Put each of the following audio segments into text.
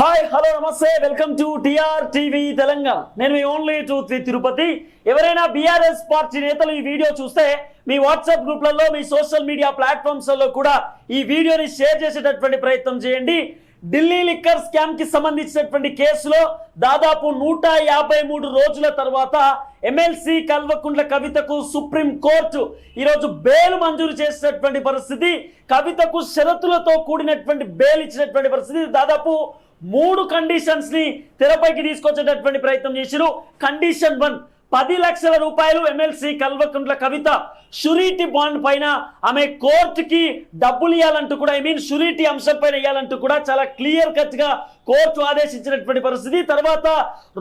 Hi hello నమస్తే. Welcome to TR TV Telangana. నేను మీ ఓన్లీ టు తిరుపతి. ఎవరైనా బీఆర్ఎస్ పార్టీ నేతలు ఈ వీడియో చూస్తే మీ వాట్సాప్ గ్రూప్లలో మీ సోషల్ మీడియా ప్లాట్ఫామ్స్లలో కూడా ఈ వీడియోని షేర్ చేసేటటువంటి ప్రయత్నం చేయండి. ఢిల్లీ లిక్కర్ స్కామ్కి సంబంధించినటువంటి కేసులో దాదాపు నూట యాభై మూడు రోజుల తర్వాత ఎమ్మెల్సీ కల్వకుండ్ల కవితకు సుప్రీం కోర్టు ఈరోజు బెయిల్ మంజూరు చేసినటువంటి పరిస్థితి. కవితకు షరతులతో కూడినటువంటి బెయిల్ ఇచ్చినటువంటి పరిస్థితి. దాదాపు మూడు కండిషన్స్ని తెరపైకి తీసుకొచ్చేటటువంటి ప్రయత్నం చేసిరు. కండిషన్ వన్ పది లక్షల రూపాయలు MLC Kalvakuntla Kavitha surety bond పైన ఆమె కోర్టుకి డబ్బులు ఇవ్వాలంటూ కూడా ఐ మీన్ షురిటీ అంశం పైన ఇవ్వాలంటూ కూడా చాలా క్లియర్ కట్గా కోర్టు ఆదేశించినటువంటి పరిస్థితి. తర్వాత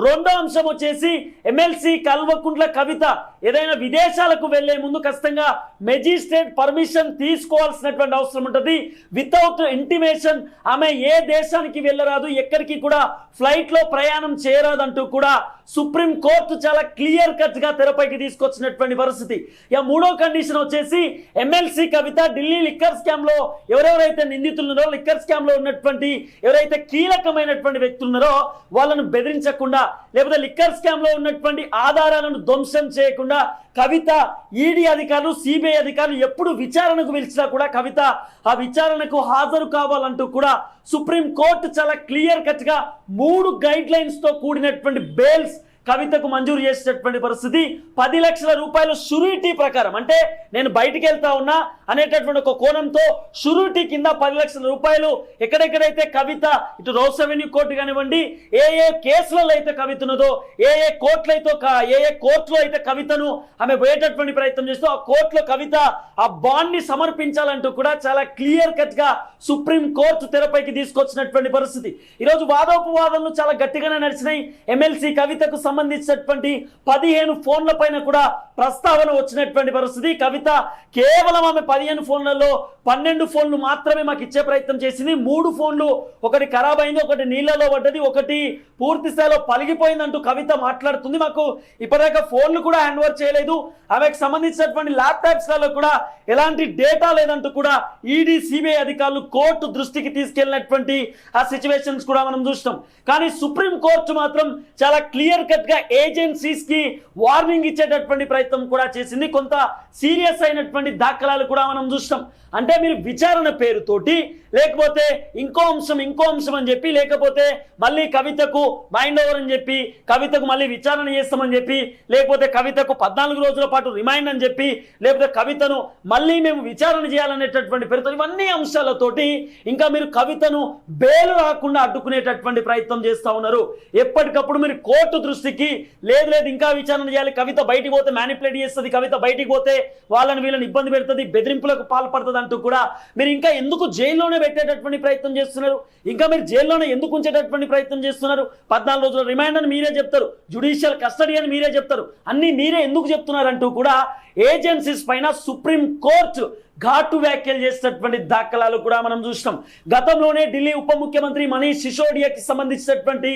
రెండో అంశం వచ్చేసి ఎమ్మెల్సీ కల్వకుంట్ల కవిత ఏదైనా విదేశాలకు వెళ్ళే ముందు ఖచ్చితంగా మెజిస్ట్రేట్ పర్మిషన్ తీసుకోవాల్సినటువంటి అవసరం ఉంటుంది. వితౌట్ ఇంటిమేషన్ ఆమె ఏ దేశానికి వెళ్ళరాదు ఎక్కడికి కూడా ఫ్లైట్లో ప్రయాణం చేయరాదంటూ కూడా సుప్రీం కోర్టు చాలా క్లియర్ కట్గా తెరపైకి తీసుకొచ్చినటువంటి పరిస్థితి. ఇక మూడో కండిషన్ వచ్చేసి ఎమ్మెల్సీ కవిత ఢిల్లీ లిక్కర్ స్కామ్లో ఎవరెవరైతే నిందితులు ఉన్నారో లిక్కర్ స్కామ్లో ఉన్నటువంటి ఎవరైతే కీలకమైనటువంటి వ్యక్తులు ఉన్నారో వాళ్ళను బెదిరించకుండా లేకపోతే లిక్కర్ స్కామ్లో ఉన్నటువంటి ఆధారాలను ధ్వంసం చేయకుండా కవిత ఈడీ అధికారులు సిబిఐ అధికారులు ఎప్పుడు విచారణకు పిలిచినా కూడా కవిత ఆ విచారణకు హాజరు కావాలంటూ కూడా సుప్రీం కోర్టు చాలా క్లియర్ కట్గా మూడు గైడ్ లైన్స్తో కూడినటువంటి బెయిల్స్ కవితకు మంజూరు చేసేటటువంటి పరిస్థితి పది లక్షల రూపాయలు షురిటీ ప్రకారం. అంటే నేను బయటికి వెళ్తా ఉన్నా అనేటటువంటి ఒక కోణంతో షురిటీ కింద పది లక్షల రూపాయలు ఎక్కడెక్కడైతే కవిత ఇటు రోస్ అవెన్యూ కోర్టు కానివ్వండి ఏ ఏ కేసులలో అయితే కవిత ఉన్నదో ఏ ఏ కోర్టులైతే అయితే ఏ ఏ కోర్టులో అయితే కవితను ఆమె పోయేటటువంటి ప్రయత్నం చేస్తూ ఆ కోర్టులో కవిత ఆ బాండ్ని సమర్పించాలంటూ కూడా చాలా క్లియర్ కట్గా సుప్రీం కోర్టు తెరపైకి తీసుకొచ్చినటువంటి పరిస్థితి. ఈరోజు వాదోపవాదనలు చాలా గట్టిగానే నడిచినాయి. ఎమ్మెల్సీ కవితకు సంబంధించినటువంటి పదిహేను ఫోన్ల పైన కూడా ప్రస్తావన వచ్చినటువంటి పరిస్థితి. కవిత కేవలం ఆమె పదిహేను ఫోన్లలో పన్నెండు ఫోన్లు మాత్రమే మాకు ఇచ్చే ప్రయత్నం చేసింది. మూడు ఫోన్లు ఒకటి ఖరాబ్ అయింది ఒకటి నీళ్ళలో పడ్డది ఒకటి పూర్తి స్థాయిలో పలిగిపోయిందంటూ కవిత మాట్లాడుతుంది. మాకు ఇప్పటిదాకా ఫోన్లు కూడా హ్యాండ్ ఓవర్ చేయలేదు. ఆమెకు సంబంధించినటువంటి ల్యాప్టాప్స్లలో కూడా ఎలాంటి డేటా లేదంటూ కూడా ఈడీ సిబిఐ అధికారులు కోర్టు దృష్టికి తీసుకెళ్ళినటువంటి ఆ సిచ్యువేషన్స్ కూడా మనం చూస్తాం కానీ సుప్రీం కోర్టు మాత్రం చాలా క్లియర్ కట్ గా ఏజెన్సీస్కి వార్నింగ్ ఇచ్చేటటువంటి ప్రయత్నం కూడా చేసింది. కొంత సీరియస్ అయినటువంటి దాఖలాలు కూడా మనం చూస్తాం అంటే మీరు విచారణ పేరుతోటి లేకపోతే ఇంకో అంశం ఇంకో అంశం అని చెప్పి లేకపోతే మళ్ళీ కవితకు మైండ్ ఓవర్ అని చెప్పి కవితకు మళ్ళీ విచారణ చేస్తామని చెప్పి లేకపోతే కవితకు పద్నాలుగు రోజుల పాటు రిమైండ్ అని చెప్పి లేకపోతే కవితను మళ్ళీ మేము విచారణ చేయాలనేటటువంటి పేరుతో ఇవన్నీ అంశాలతోటి ఇంకా మీరు కవితను బేలు రాకుండా అడ్డుకునేటటువంటి ప్రయత్నం చేస్తా ఉన్నారు. ఎప్పటికప్పుడు మీరు కోర్టు దృష్టికి లేదు లేదు ఇంకా విచారణ చేయాలి. కవిత బయటికి పోతే మ్యానిపులేట్ చేస్తుంది. కవిత బయటికి పోతే వాళ్ళని వీళ్ళని ఇబ్బంది పెడుతుంది బెదిరింపులకు పాల్పడుతుంది అంటూ కూడా మీరు ఇంకా ఎందుకు జైల్లోనే పెట్టేటటువంటి ప్రయత్నం చేస్తున్నారు? ఇంకా మీరు జైల్లోనే ఎందుకు ఉంచేటటువంటి ప్రయత్నం చేస్తున్నారు? పద్నాలుగు రోజుల రిమాండ్ అని మీరే చెప్తారు. జుడిషియల్ కస్టడీ అని మీరే చెప్తారు. అన్ని మీరే ఎందుకు చెప్తున్నారంటూ కూడా ఏజెన్సీస్ పైన సుప్రీం కోర్టు ఘాటు వ్యాఖ్యలు చేసినటువంటి దాఖలాలు కూడా మనం చూసినాం. గతంలోనే ఢిల్లీ ఉప ముఖ్యమంత్రి మనీష్ సిసోడియాకి సంబంధించినటువంటి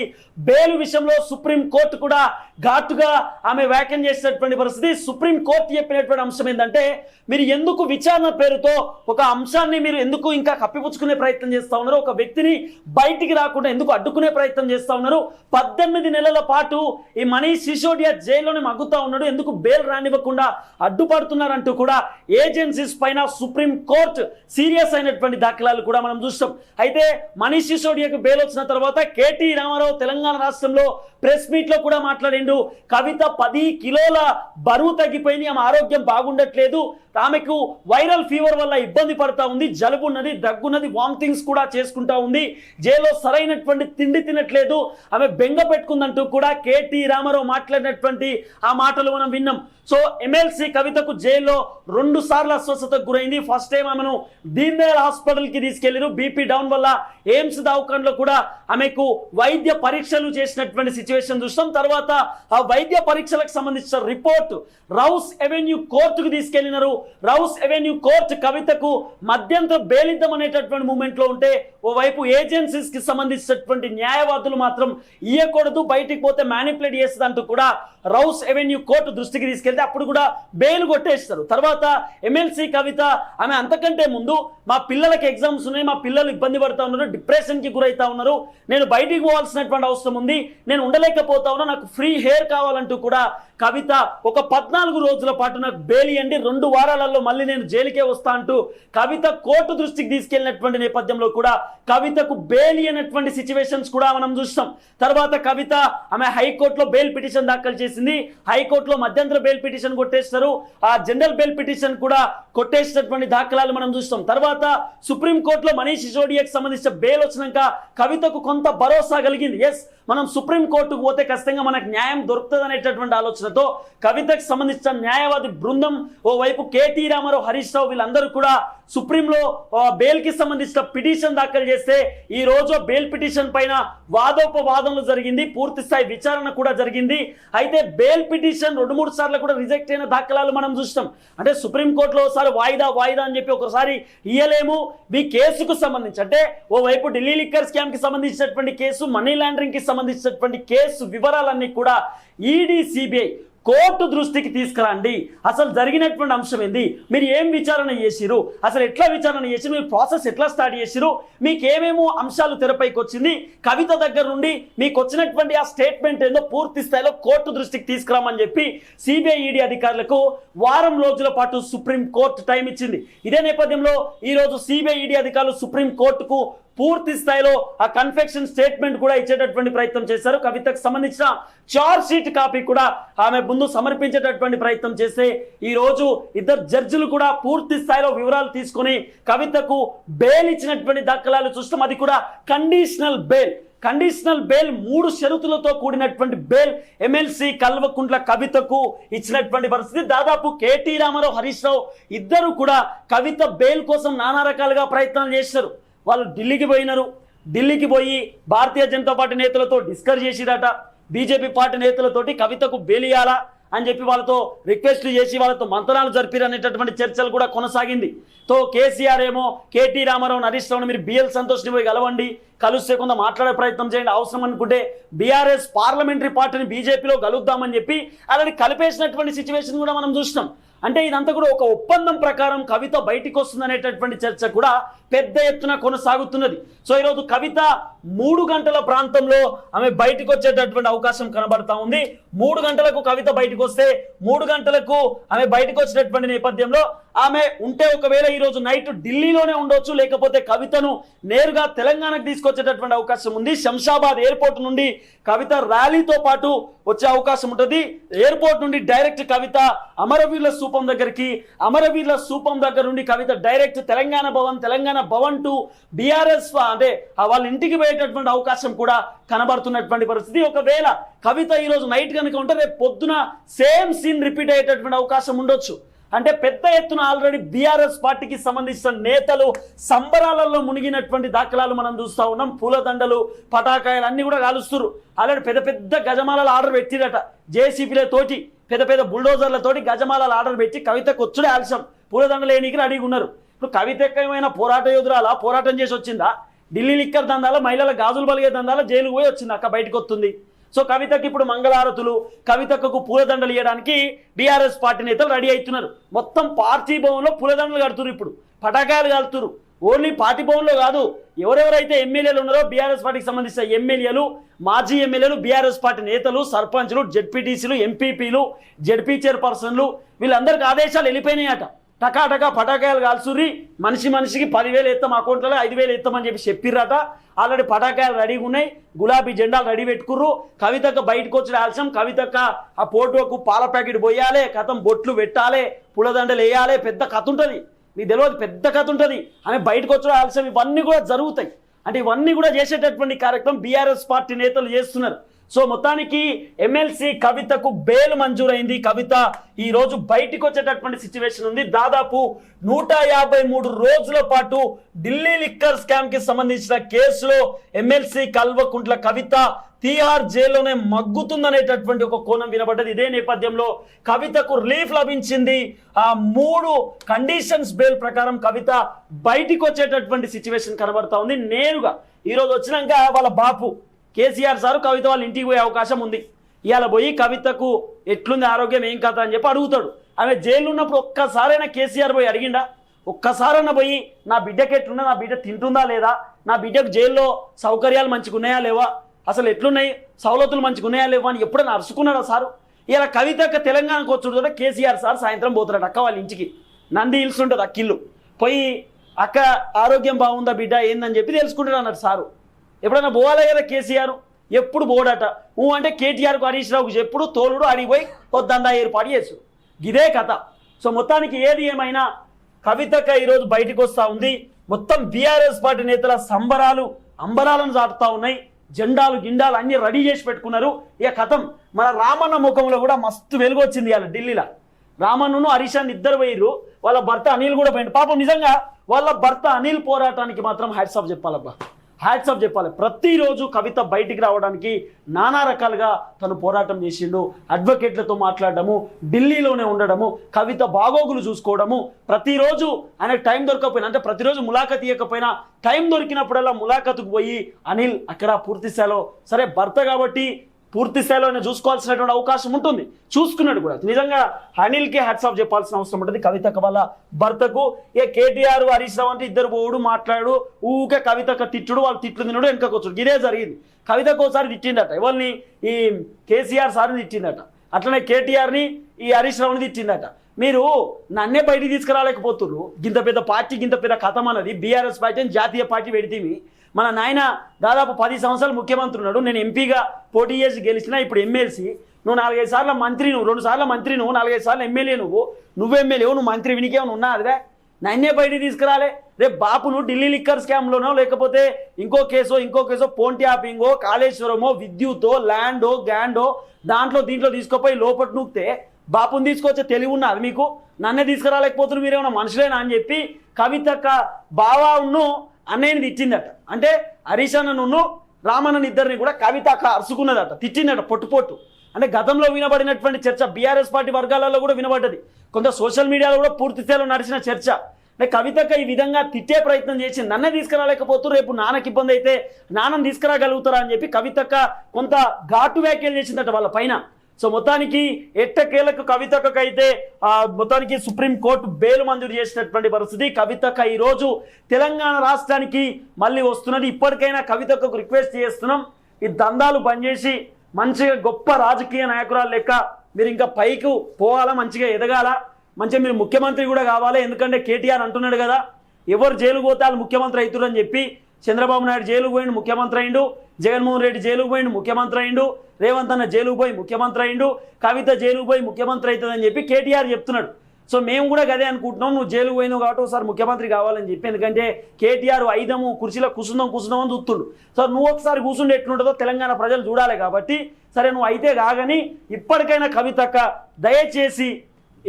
బెయిల్ విషయంలో సుప్రీం కోర్టు కూడా ఘాటుగా ఆమె వ్యాఖ్యలు చేసినటువంటి పరిస్థితి. సుప్రీం కోర్టు చెప్పినటువంటి అంశం ఏంటంటే మీరు ఎందుకు విచారణ పేరుతో ఒక అంశాన్ని మీరు ఎందుకు ఇంకా కప్పిపుచ్చుకునే ప్రయత్నం చేస్తా ఉన్నారు? ఒక వ్యక్తిని బయటికి రాకుండా ఎందుకు అడ్డుకునే ప్రయత్నం చేస్తా ఉన్నారు? పద్దెనిమిది నెలల పాటు ఈ మనీష్ సిసోడియా జైల్లోనే మగ్గుతా ఉన్నాడు. ఎందుకు బెయిల్ రానివ్వకుండా అడ్డుపడుతున్నారంటూ కూడా ఏజెన్సీస్ పైన సుప్రీం కోర్టు సీరియస్ అయినటువంటి దాఖలాలు కూడా మనం చూస్తాం. అయితే మనీష్ సిసోడియాకు బెయిల్ వచ్చిన తర్వాత కేటీ రామారావు తెలంగాణ రాష్ట్రంలో ప్రెస్ మీట్లో కూడా మాట్లాడిండు. కవిత పది కిలోల బరువు తగ్గిపోయింది ఆమె ఆరోగ్యం బాగుండట్లేదు ఆమెకు వైరల్ ఫీవర్ వల్ల ఇబ్బంది పడతా ఉంది జలుబు ఉన్నది దగ్గున్నది వామిటింగ్స్ కూడా చేసుకుంటా ఉంది. జైల్లో సరైనటువంటి తిండి తినట్లేదు ఆమె బెంగ పెట్టుకుందంటూ కూడా కేటీ రామారావు మాట్లాడినటువంటి ఆ మాటలు మనం విన్నాం. సో ఎమ్మెల్సీ కవితకు జైల్లో రెండు సార్లు అస్వస్థతకు గురైంది. ఫస్ట్ టైం ఆమెను దీన్ దయాల్ హాస్పిటల్కి తీసుకెళ్ళారు బీపీ డౌన్ వల్ల ఎయిమ్స్ దవాఖానలో కూడా ఆమెకు వైద్య పరీక్షలు చేసినటువంటి సిచ్యువేషన్ చూస్తాం తర్వాత ఆ వైద్య పరీక్షలకు సంబంధించిన రిపోర్ట్ రౌస్ ఎవెన్యూ కోర్టుకు తీసుకెళ్ళినారు. రౌస్ ఎవెన్యూ కోర్టు కవితకు మధ్యంతర బేలిద్దం అనేటటువంటి మూమెంట్లో ఉంటే ఓవైపు ఏజెన్సీస్కి సంబంధించినటువంటి న్యాయవాదులు మాత్రం ఇయ్యకూడదు బయటికి పోతే మ్యానిపులేట్ చేస్తుందంటూ కూడా రౌస్ ఎవెన్యూ కోర్టు దృష్టికి తీసుకెళ్తే అప్పుడు కూడా బెయిల్ కొట్టేస్తారు. తర్వాత ఎమ్మెల్సీ కవిత ఆమె అంతకంటే ముందు మా పిల్లలకి ఎగ్జామ్స్ ఉన్నాయి మా పిల్లలు ఇబ్బంది పడుతూ ఉన్నారు డిప్రెషన్కి గురవుతా ఉన్నారు. నేను బయటికి పోవాల్సినటువంటి అవసరం ఉంది. నేను ఉండలేకపోతా ఉన్నా నాకు ఫ్రీ హెయిర్ కావాలంటూ కూడా కవిత ఒక పద్నాలుగు రోజుల పాటు నాకు బేలియండి రెండు వారాలలో మళ్ళీ నేను జైలుకే వస్తా అంటూ కవిత కోర్టు దృష్టికి తీసుకెళ్ళినటువంటి నేపథ్యంలో కూడా కవితకు బెయిల్ అనేటువంటి సిచ్యువేషన్స్ కూడా మనం చూస్తాం. తర్వాత కవిత ఆమె హైకోర్టులో బెయిల్ పిటిషన్ దాఖలు చేసింది. హైకోర్టులో మధ్యంతర బెయిల్ పిటిషన్ కొట్టేస్తారు. ఆ జనరల్ బెయిల్ పిటిషన్ కూడా కొట్టేసినటువంటి దాఖలాలు మనం చూస్తాం. తర్వాత సుప్రీంకోర్టులో మనీష్ సిసోడియాకి సంబంధించిన బెయిల్ వచ్చినాక కవితకు కొంత భరోసా కలిగింది. ఎస్ మనం సుప్రీంకోర్టుకు పోతే ఖచ్చితంగా మనకు న్యాయం దొరుకుతుంది అనేటటువంటి ఆలోచనతో కవితకు సంబంధించిన న్యాయవాది బృందం ఓవైపు కేటీ రామారావు హరీష్ రావు వీళ్ళందరూ కూడా సుప్రీంలో బెయిల్కి సంబంధించిన పిటిషన్ దాఖలు చేస్తే ఈ రోజు బెయిల్ పిటిషన్ పైన వాదోపవాదనలు జరిగింది పూర్తి స్థాయి విచారణ కూడా జరిగింది. అయితే బెయిల్ పిటిషన్ రెండు మూడు సార్లు కూడా రిజెక్ట్ అయిన దాఖలాలు మనం చూస్తాం అంటే సుప్రీంకోర్టులో ఒకసారి వాయిదా వాయిదా అని చెప్పి ఒకసారి ఇయ్యలేము. మీ కేసుకు సంబంధించి అంటే ఓవైపు ఢిల్లీ లిక్కర్ స్కామ్కి సంబంధించినటువంటి కేసు మనీ లాండరింగ్కి సంబంధించినటువంటి కేసు వివరాలన్నీ కూడా ఈడీ సిబిఐ కోర్టు దృష్టికి తీసుకురండి. అసలు జరిగినటువంటి అంశం ఏంది? మీరు ఏం విచారణ చేసిరు అసలు ఎట్లా విచారణ చేసిరు మీరు ప్రాసెస్ ఎట్లా స్టార్ట్ చేసిరు మీకు ఏమేమో అంశాలు తెరపైకి వచ్చింది? కవిత దగ్గర నుండి మీకు వచ్చినటువంటి ఆ స్టేట్మెంట్ ఏందో పూర్తి స్థాయిలో కోర్టు దృష్టికి తీసుకురామని చెప్పి సిబిఐ ఈడీ అధికారులకు వారం రోజుల పాటు సుప్రీం కోర్టు టైం ఇచ్చింది. ఇదే నేపథ్యంలో ఈ రోజు సిబిఐ ఈడీ అధికారులు సుప్రీం కోర్టుకు పూర్తి స్థాయిలో ఆ కన్ఫెక్షన్ స్టేట్మెంట్ కూడా ఇచ్చేటటువంటి ప్రయత్నం చేశారు. కవితకు సంబంధించిన చార్జ్ షీట్ కాపీ కూడా ఆమె ముందు సమర్పించేటటువంటి ప్రయత్నం చేస్తే ఈ రోజు ఇద్దరు జడ్జిలు కూడా పూర్తి స్థాయిలో వివరాలు తీసుకొని కవితకు బెయిల్ ఇచ్చినటువంటి దాఖలాలు చూస్తాం. అది కూడా కండిషనల్ బెయిల్ కండిషనల్ బెయిల్ మూడు షరతులతో కూడినటువంటి బెయిల్ ఎమ్మెల్సీ కల్వకుంట్ల కవితకు ఇచ్చినటువంటి పరిస్థితి. దాదాపు కేటీ రామారావు హరీష్ రావు ఇద్దరు కూడా కవిత బెయిల్ కోసం నానా రకాలుగా ప్రయత్నాలు చేశారు. వాళ్ళు ఢిల్లీకి పోయినారు. ఢిల్లీకి పోయి భారతీయ జనతా పార్టీ నేతలతో డిస్కస్ చేసిరట. బీజేపీ పార్టీ నేతలతోటి కవితకు బేలియాలా అని చెప్పి వాళ్ళతో రిక్వెస్ట్ చేసి వాళ్ళతో మంతనాలు జరిపిరు అనేటటువంటి చర్చలు కూడా కొనసాగింది. తో కేసీఆర్ ఏమో కేటీ రామారావు హరీష్ రావును మీరు బిఎల్ సంతోష్ని పోయి కలవండి. కలిస్తే కొంత మాట్లాడే ప్రయత్నం చేయండి. అవసరం అనుకుంటే బీఆర్ఎస్ పార్లమెంటరీ పార్టీని బీజేపీలో కలుద్దామని చెప్పి అలాంటి కలిపేసినటువంటి సిచ్యువేషన్ కూడా మనం చూసినాం. అంటే ఇదంతా కూడా ఒక ఒప్పందం ప్రకారం కవిత బయటికి వస్తుంది అనేటటువంటి చర్చ కూడా పెద్ద ఎత్తున కొనసాగుతున్నది. సో ఈరోజు కవిత మూడు గంటల ప్రాంతంలో ఆమె బయటకు వచ్చేటటువంటి అవకాశం కనబడతా ఉంది. మూడు గంటలకు కవిత బయటకు వస్తే మూడు గంటలకు ఆమె బయటకు వచ్చినటువంటి నేపథ్యంలో ఆమె ఉంటే ఒకవేళ ఈరోజు నైట్ ఢిల్లీలోనే ఉండొచ్చు లేకపోతే కవితను నేరుగా తెలంగాణకు తీసుకొచ్చేటటువంటి అవకాశం ఉంది. శంషాబాద్ ఎయిర్పోర్ట్ నుండి కవిత ర్యాలీతో పాటు వచ్చే అవకాశం ఉంటుంది. ఎయిర్పోర్ట్ నుండి డైరెక్ట్ కవిత అమరవీరుల స్థూపం దగ్గరికి అమరవీరుల స్థూపం దగ్గర నుండి Kavitha direct Telangana Bhavan Telangana Bhavan to BRS అంటే వాళ్ళ ఇంటికి పోయేటటువంటి అవకాశం కూడా కనబడుతున్నటువంటి పరిస్థితి. ఒకవేళ కవిత ఈరోజు నైట్ కనుక ఉంటే రేపు పొద్దున సేమ్ సీన్ రిపీట్ అయ్యేటటువంటి అవకాశం ఉండొచ్చు. అంటే పెద్ద ఎత్తున ఆల్రెడీ బీఆర్ఎస్ పార్టీకి సంబంధించిన నేతలు సంబరాలలో మునిగినటువంటి దాఖలాలు మనం చూస్తూ ఉన్నాం. పూలదండలు పటాకాయలు అన్ని కూడా కాలుస్తున్నారు ఆల్రెడీ పెద్ద పెద్ద గజమాలలు ఆర్డర్ పెట్టిరట. జేసీపీల తోటి పెద్ద పెద్ద బుల్డోజర్లతోటి గజమాలలు ఆర్డర్ పెట్టి కవితకు వచ్చుడే ఆలస్యం. పూలదండలు ఏనికి రెడీగా ఉన్నారు. ఇప్పుడు కవితకమైన పోరాట యోధురాల? పోరాటం చేసి వచ్చిందా? ఢిల్లీ లిక్కర్ దందాల మహిళల గాజులు బలిగే దందాల జైలుకు పోయి వచ్చింది? అక్క బయటకు వస్తుంది. సో కవితకి ఇప్పుడు మంగళారతులు కవితకు పూలదండలు ఇవ్వడానికి డిఆర్ఎస్ పార్టీ నేతలు రెడీ అవుతున్నారు. మొత్తం పార్టీ భవన్లో పూలదండలు కడుతున్నారు ఇప్పుడు. పటాకాయలు కలుతున్నారు ఓన్లీ పార్టీ భవన్లో కాదు ఎవరెవరైతే ఎమ్మెల్యేలు ఉన్నారో బీఆర్ఎస్ పార్టీకి సంబంధించిన ఎమ్మెల్యేలు మాజీ ఎమ్మెల్యేలు బీఆర్ఎస్ పార్టీ నేతలు సర్పంచ్లు జెడ్పీటీసీలు ఎంపీపీలు జెడ్పీ చైర్పర్సన్లు వీళ్ళందరికీ ఆదేశాలు వెళ్ళిపోయినాయట. టకాటకా పటాకాయలు కాల్చుర్రి. మనిషి మనిషికి పదివేలు ఇస్తాం అకౌంట్లలో ఐదు వేలు ఇస్తామని చెప్పి చెప్పిర్రట. ఆల్రెడీ పటాకాయలు రెడీగా ఉన్నాయి. గులాబీ జెండాలు రెడీ పెట్టుకుర్రు. కవితక్క బయటకు వచ్చిన ఆలస్యం కవితక్క ఆ పోటోకు పాల ప్యాకెట్ పోయాలి కథం బొట్లు పెట్టాలి పులదండలు వేయాలి పెద్ద కథ ఉంటుంది. మీకు తెలియదు పెద్ద కథ ఉంటుంది. ఆమె బయటకు వచ్చిన ఆలస్యం ఇవన్నీ కూడా జరుగుతాయి. అంటే ఇవన్నీ కూడా చేసేటటువంటి కార్యక్రమం బీఆర్ఎస్ పార్టీ నేతలు చేస్తున్నారు. సో మొత్తానికి ఎమ్మెల్సీ కవితకు బెయిల్ మంజూరైంది. కవిత ఈ రోజు బయటికి వచ్చేటటువంటి సిచ్యువేషన్ ఉంది. దాదాపు నూట యాభై మూడు రోజుల పాటు ఢిల్లీ లిక్కర్ స్కామ్కి సంబంధించిన కేసులో ఎమ్మెల్సీ కల్వకుంట్ల కవిత తీహార్ జైల్లోనే మగ్గుతుందనేటటువంటి ఒక కోణం వినబడ్డది. ఇదే నేపథ్యంలో కవితకు రిలీఫ్ లభించింది. ఆ మూడు కండిషన్స్ బెయిల్ ప్రకారం కవిత బయటికి వచ్చేటటువంటి సిచ్యువేషన్ కనబడతా ఉంది. నేరుగా ఈరోజు వచ్చినాక వాళ్ళ బాపు కేసీఆర్ సారు కవిత వాళ్ళ ఇంటికి పోయే అవకాశం ఉంది. ఇవాళ పోయి కవితకు ఎట్లుంది ఆరోగ్యం ఏం కథ అని చెప్పి అడుగుతాడు. ఆమె జైలు ఉన్నప్పుడు ఒక్కసారైనా కేసీఆర్ పోయి అడిగిండా? ఒక్కసారైనా పోయి నా బిడ్డకి ఎట్లున్నా నా బిడ్డ తింటుందా లేదా? నా బిడ్డకు జైల్లో సౌకర్యాలు మంచిగా ఉన్నాయా లేవా? అసలు ఎట్లున్నాయి? సవలతులు మంచిగా ఉన్నాయా లేవా అని ఎప్పుడైనా అరుచుకున్నాడా సారు? ఇలా కవిత తెలంగాణకు వచ్చుడు కేసీఆర్ సార్ సాయంత్రం పోతున్నాడు అక్క వాళ్ళ ఇంటికి. నంది హిల్స్ ఉంటుంది అక్కిల్లు పోయి అక్క ఆరోగ్యం బాగుందా బిడ్డ? ఏందని చెప్పి తెలుసుకుంటాడు అన్నాడు సారు. ఎప్పుడైనా పోవాలా కదా కేసీఆర్? ఎప్పుడు పోడట? ఊ అంటే కేటీఆర్కు హరీష్ రావుకు ఎప్పుడు తోలుడు అడిగిపోయి వద్దందా ఏర్పాటు చేసు. ఇదే కథ. సో మొత్తానికి ఏది ఏమైనా కవితక ఈరోజు బయటకు వస్తూ ఉంది. మొత్తం బీఆర్ఎస్ పార్టీ నేతల సంబరాలు అంబరాలను చాటుతా ఉన్నాయి. జెండాలు గిండాలు అన్ని రెడీ చేసి పెట్టుకున్నారు. ఇక కథం మన రామన్న ముఖంలో కూడా మస్తు వెలుగు వచ్చింది ఇవాళ ఢిల్లీలో. రామన్నును హరీషాన్ని ఇద్దరు పోయిర్రు. వాళ్ళ భర్త అనిల్ కూడా పోయిండు. పాపం నిజంగా వాళ్ళ భర్త అనిల్ పోరాటానికి మాత్రం హ్యాట్సాప్ చెప్పాలబ్బా. హ్యాట్స్ ఆఫ్ చెప్పాలి. ప్రతిరోజు కవిత బయటికి రావడానికి నానా రకాలుగా తను పోరాటం చేసిండు. అడ్వకేట్లతో మాట్లాడడము ఢిల్లీలోనే ఉండడము కవిత బాగోగులు చూసుకోవడము ప్రతిరోజు ఆయనకు టైం దొరకకపోయినా అంటే ప్రతిరోజు ములాఖత్ ఇవ్వకపోయినా టైం దొరికినప్పుడల్లా ములాఖత్కు పోయి అనిల్ అక్కడ పూర్తి స్థాయిలో సరే భర్త కాబట్టి పూర్తి స్థాయిలో ఆయన చూసుకోవాల్సినటువంటి అవకాశం ఉంటుంది. చూసుకున్నాడు కూడా. నిజంగా అనిల్కి హ్యాట్స్ ఆఫ్ చెప్పాల్సిన అవసరం ఉంటుంది. కవితక వాళ్ళ భర్తకు. ఏ కేటీఆర్ హరీష్ రావు అంటే ఇద్దరు పోవుడు మాట్లాడు ఊకే కవితక తిట్టుడు వాళ్ళు తిట్లు తినడు వెనకకొచ్చుడు ఇదే జరిగింది. కవితకు ఒకసారి తిట్టిందట ఇవాళని ఈ కేసీఆర్ సార్ని తిట్టిందట అట్లనే కేటీఆర్ని ఈ హరీష్ రావుని తిట్టిందట మీరు నన్నే బయటికి తీసుకురాలేకపోతున్నారు గింత పెద్ద పార్టీ గింత పెద్ద కథం అన్నది బీఆర్ఎస్ పార్టీ అని జాతీయ పార్టీ పెడితే మన నాయన దాదాపు పది సంవత్సరాలు ముఖ్యమంత్రి ఉన్నాడు. నేను ఎంపీగా పోటీ చేసి గెలిచినా ఇప్పుడు ఎమ్మెల్సీ. నువ్వు నాలుగైదు సార్లు మంత్రి నువ్వు రెండు సార్లు మంత్రి నువ్వు నాలుగైదు సార్లు ఎమ్మెల్యే నువ్వు. నువ్వు ఎమ్మెల్యేవు నువ్వు మంత్రి వినికేమని ఉన్నా అదివే నన్నే బయటికి తీసుకురాలే. రేపు బాపును ఢిల్లీ లిక్కర్ స్కామ్లోనో లేకపోతే ఇంకో కేసో ఇంకో కేసో ఫోన్ ట్యాపింగో కాళేశ్వరమో విద్యుతో ల్యాండో గ్యాండో దాంట్లో దీంట్లో తీసుకుపోయి లోపల నూకితే బాపుని తీసుకొచ్చే తెలివి ఉన్నది మీకు? నన్నే తీసుకురాలేకపోతున్నారు. మీరేమన్నా మనుషులేనా అని చెప్పి కవితక్క బావాను అన్నయ్యని తిట్టిందట. అంటే హరీష్ అన్నను రామన్నని ఇద్దరిని కూడా కవిత అక్కడ అరుచుకున్నదట తిట్టిందట పొట్టు పొట్టు. అంటే గతంలో వినబడినటువంటి చర్చ బీఆర్ఎస్ పార్టీ వర్గాలలో కూడా వినబడ్డది. కొంత సోషల్ మీడియాలో కూడా పూర్తి స్థాయిలో నడిచిన చర్చ. అంటే కవితక్క ఈ విధంగా తిట్టే ప్రయత్నం చేసి నన్నే తీసుకురాలేకపోతూ రేపు నాన్నకి ఇబ్బంది అయితే నాన్నని తీసుకురాగలుగుతారా అని చెప్పి కవితక్క కొంత ఘాటు వ్యాఖ్యలు చేసిందట వాళ్ళ పైన. సో మొత్తానికి ఎట్టకేలకు కవితకు అయితే మొత్తానికి సుప్రీంకోర్టు బెయిల్ మంజూరు చేసినటువంటి పరిస్థితి. కవితక్క ఈరోజు తెలంగాణ రాష్ట్రానికి మళ్ళీ వస్తున్నది. ఇప్పటికైనా కవితకు రిక్వెస్ట్ చేస్తున్నాం. ఈ దందాలు బంద్ చేసి మంచిగా గొప్ప రాజకీయ నాయకురాలు లెక్క మీరు ఇంకా పైకి పోవాలా మంచిగా ఎదగాల? మంచిగా మీరు ముఖ్యమంత్రి కూడా కావాలి. ఎందుకంటే కేటీఆర్ అంటున్నాడు కదా ఎవరు జైలు పోతే వాళ్ళు ముఖ్యమంత్రి అని చెప్పి చంద్రబాబు నాయుడు జైలుకు పోయిండు ముఖ్యమంత్రి అయిండు. జగన్మోహన్ రెడ్డి జైలుకు పోయిండు ముఖ్యమంత్రి అయిండు రేవంత్ అన్న జైలుకు పోయి ముఖ్యమంత్రి అయిండు కవిత జైలుకు పోయి ముఖ్యమంత్రి అవుతుందని చెప్పి కేటీఆర్ చెప్తున్నాడు. సో మేము కూడా గదే అనుకుంటున్నాం నువ్వు జైలుకు పోయినావు కాబట్టి ఒకసారి ముఖ్యమంత్రి కావాలని చెప్పి. ఎందుకంటే కేటీఆర్ ఐదము కుర్చీలో కూసుందాం కూసుందాం అని చూస్తుండు. సో నువ్వు ఒకసారి కూర్చుండే ఎట్లుంటుందో తెలంగాణ ప్రజలు చూడాలి కాబట్టి సరే నువ్వు అయితే కాగని ఇప్పటికైనా కవితక్క దయచేసి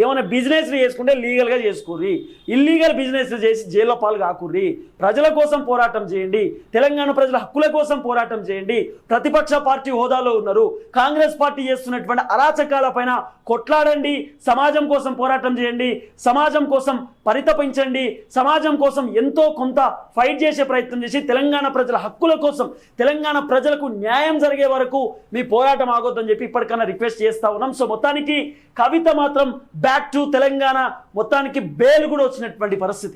ఏమైనా బిజినెస్ చేసుకుంటే లీగల్గా చేసుకుర్రి. ఇల్లీగల్ బిజినెస్ చేసి జైల్లో పాలు కాకుర్రి. ప్రజల కోసం పోరాటం చేయండి. తెలంగాణ ప్రజల హక్కుల కోసం పోరాటం చేయండి. ప్రతిపక్ష పార్టీ హోదాలో ఉన్నారు. కాంగ్రెస్ పార్టీ చేస్తున్నటువంటి అరాచకాల పైన కొట్లాడండి. సమాజం కోసం పోరాటం చేయండి. సమాజం కోసం పరితపించండి. సమాజం కోసం ఎంతో కొంత ఫైట్ చేసే ప్రయత్నం చేసి తెలంగాణ ప్రజల హక్కుల కోసం తెలంగాణ ప్రజలకు న్యాయం జరిగే వరకు మీ పోరాటం ఆగొద్దని చెప్పి ఇప్పటికన్నా రిక్వెస్ట్ చేస్తా ఉన్నాం. సో మొత్తానికి కవిత మాత్రం బ్యాక్ టు తెలంగాణ మొత్తానికి బేలు కూడా వచ్చినటువంటి పరిస్థితి.